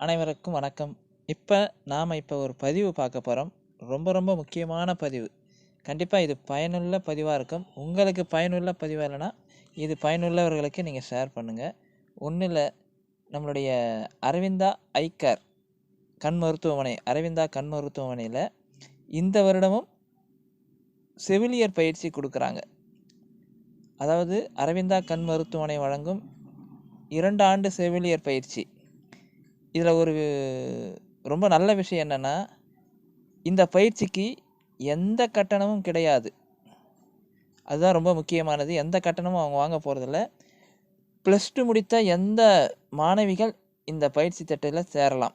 அனைவருக்கும் வணக்கம். இப்போ நாம் இப்போ ஒரு பதிவு பார்க்க போகிறோம் ரொம்ப ரொம்ப முக்கியமான பதிவு. கண்டிப்பாக இது பயனுள்ள பதிவாக இருக்கும். உங்களுக்கு பயனுள்ள பதிவாக இல்லைன்னா இது பயனுள்ளவர்களுக்கு நீங்கள் ஷேர் பண்ணுங்கள் ஒன்றும் இல்லை நம்மளுடைய அரவிந்தா ஐக்கர் கண் மருத்துவமனை அரவிந்தா கண் மருத்துவமனையில் இந்த வருடமும் செவிலியர் பயிற்சி கொடுக்குறாங்க. அதாவது அரவிந்தா கண் மருத்துவமனை வழங்கும் இரண்டு ஆண்டு செவிலியர் பயிற்சி. இதில் ஒரு ரொம்ப நல்ல விஷயம் என்னென்னா இந்த பயிற்சிக்கு எந்த கட்டணமும் கிடையாது. அதுதான் ரொம்ப முக்கியமானது. எந்த கட்டணமும் அவங்க வாங்க போகிறதில்ல ப்ளஸ் டூ முடித்த எந்த மாணவிகள் இந்த பயிற்சி திட்டத்தில் சேரலாம்?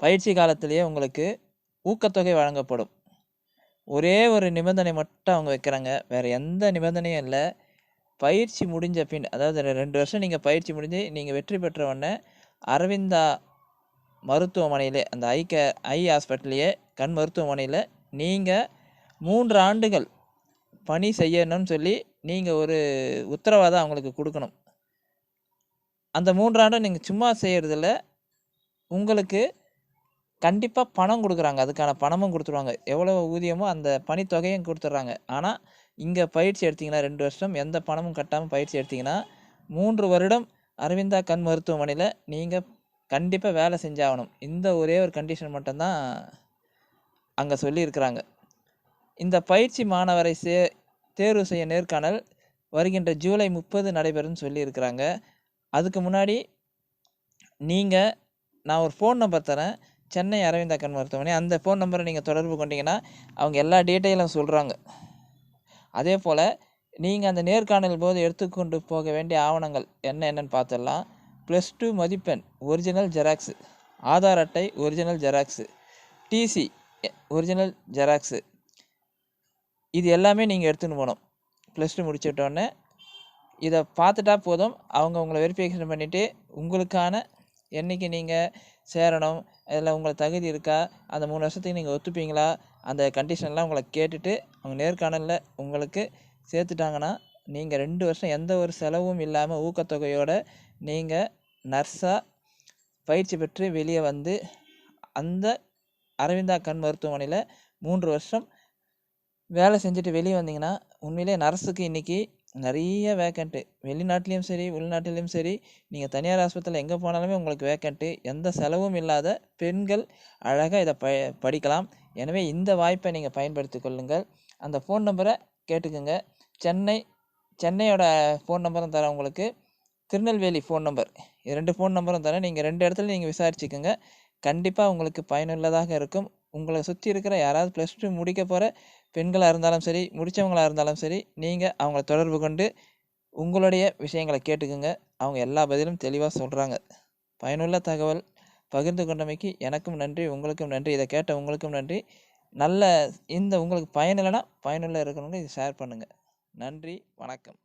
பயிற்சி காலத்திலேயே உங்களுக்கு ஊக்கத்தொகை வழங்கப்படும். ஒரே ஒரு நிபந்தனை மட்டும் அவங்க வைக்கிறாங்க. வேறு எந்த நிபந்தனையும் இல்லை. பயிற்சி முடிஞ்ச பின் அதாவது ரெண்டு வருஷம் நீங்கள் பயிற்சி முடிஞ்சு நீங்கள் வெற்றி பெற்ற உடனே அரவிந்தா மருத்துவமனையிலே அந்த ஐ கே ஐ ஹாஸ்பிட்டல்லையே கண் மருத்துவமனையில் நீங்கள் மூன்று ஆண்டுகள் பணி செய்யணும்னு சொல்லி நீங்கள் ஒரு உத்தரவாதம் அவங்களுக்கு கொடுக்கணும். அந்த மூன்று நீங்கள் சும்மா செய்கிறதில்ல உங்களுக்கு கண்டிப்பாக பணம் கொடுக்குறாங்க. அதுக்கான பணமும் கொடுத்துருவாங்க. எவ்வளோ ஊதியமோ அந்த பணித்தொகையும் கொடுத்துட்றாங்க. ஆனால் இங்கே பயிற்சி எடுத்திங்கன்னா ரெண்டு வருஷம் எந்த பணமும் கட்டாமல் பயிற்சி எடுத்திங்கன்னா மூன்று வருடம் அரவிந்தா கண் மருத்துவமனையில் நீங்கள் கண்டிப்பாக வேலை செஞ்சாகணும். இந்த ஒரே ஒரு கண்டிஷன் மட்டும்தான் அங்கே சொல்லியிருக்கிறாங்க. இந்த பயிற்சி மாணவரை சே தேர்வு செய்ய நேர்காணல் வருகின்ற ஜூலை முப்பது நடைபெறும்னு சொல்லியிருக்கிறாங்க. அதுக்கு முன்னாடி நீங்கள் நான் ஒரு ஃபோன் நம்பர் தரேன். சென்னை அரவிந்தா கண் மருத்துவமனை. அந்த ஃபோன் நம்பரை நீங்கள் தொடர்பு கொண்டீங்கன்னா அவங்க எல்லா டீட்டெயிலும் சொல்கிறாங்க அதே போல் நீங்கள் அந்த நேர்காணல் போது எடுத்துக்கொண்டு போக வேண்டிய ஆவணங்கள் என்ன என்னன்னு பார்த்துடலாம். ப்ளஸ் டூ மதிப்பெண் ஒரிஜினல் ஜெராக்ஸு ஆதார் அட்டை original xerox TC original xerox இது எல்லாமே நீங்கள் எடுத்துன்னு போகணும். ப்ளஸ் டூ முடிச்சிட்டோடனே இதை பார்த்துட்டா போதும். அவங்க உங்களை வெரிஃபிகேஷன் பண்ணிவிட்டு உங்களுக்கான என்றைக்கு நீங்கள் சேரணும் அதில் உங்களுக்கு தகுதி இருக்கா அந்த மூணு வருஷத்துக்கு நீங்கள் ஒத்துப்பீங்களா அந்த கண்டிஷன்லாம் உங்களை கேட்டுட்டு அவங்க நேர்காணலில் உங்களுக்கு சேர்த்துட்டாங்கன்னா நீங்கள் ரெண்டு வருஷம் எந்த ஒரு செலவும் இல்லாமல் ஊக்கத்தொகையோடு நீங்கள் நர்ஸாக பயிற்சி பெற்று வெளியே வந்து அந்த அரவிந்தா கண் மருத்துவமனையில் மூன்று வருஷம் வேலை செஞ்சுட்டு வெளியே வந்தீங்கன்னா உண்மையிலே நர்ஸுக்கு இன்றைக்கி நிறைய வேக்கண்ட்டு வெளிநாட்டிலையும் சரி உள்நாட்டிலையும் சரி நீங்கள் தனியார் ஆஸ்பத்திரியில் எங்கே போனாலுமே உங்களுக்கு வேக்கண்ட்டு எந்த செலவும் இல்லாத பெண்கள் அழகாக இதை ப படிக்கலாம். எனவே இந்த வாய்ப்பை நீங்கள் பயன்படுத்தி கொள்ளுங்கள். அந்த ஃபோன் நம்பரை கேட்டுக்கோங்க. சென்னை சென்னையோட ஃபோன் நம்பரும் தரேன் உங்களுக்கு. திருநெல்வேலி ஃபோன் நம்பர் ரெண்டு ஃபோன் நம்பரும் தரேன். நீங்கள் ரெண்டு இடத்துல நீங்கள் விசாரிச்சுக்கோங்க. கண்டிப்பாக உங்களுக்கு பயனுள்ளதாக இருக்கும். உங்களை சுற்றி இருக்கிற யாராவது ப்ளஸ் டூ முடிக்க போகிற பெண்களாக இருந்தாலும் சரி முடித்தவங்களாக இருந்தாலும் சரி நீங்கள் அவங்கள தொடர்பு கொண்டு உங்களுடைய விஷயங்களை கேட்டுக்குங்க. அவங்க எல்லா பதிலும் தெளிவாக சொல்கிறாங்க பயனுள்ள தகவல் பகிர்ந்து கொண்டமைக்கு எனக்கும் நன்றி உங்களுக்கும் நன்றி. இதை கேட்ட உங்களுக்கும் நன்றி. நல்ல இந்த உங்களுக்கு பயன் இல்லைன்னா பயனுள்ள இருக்கிறவங்க இதை ஷேர் பண்ணுங்கள் நன்றி வணக்கம்.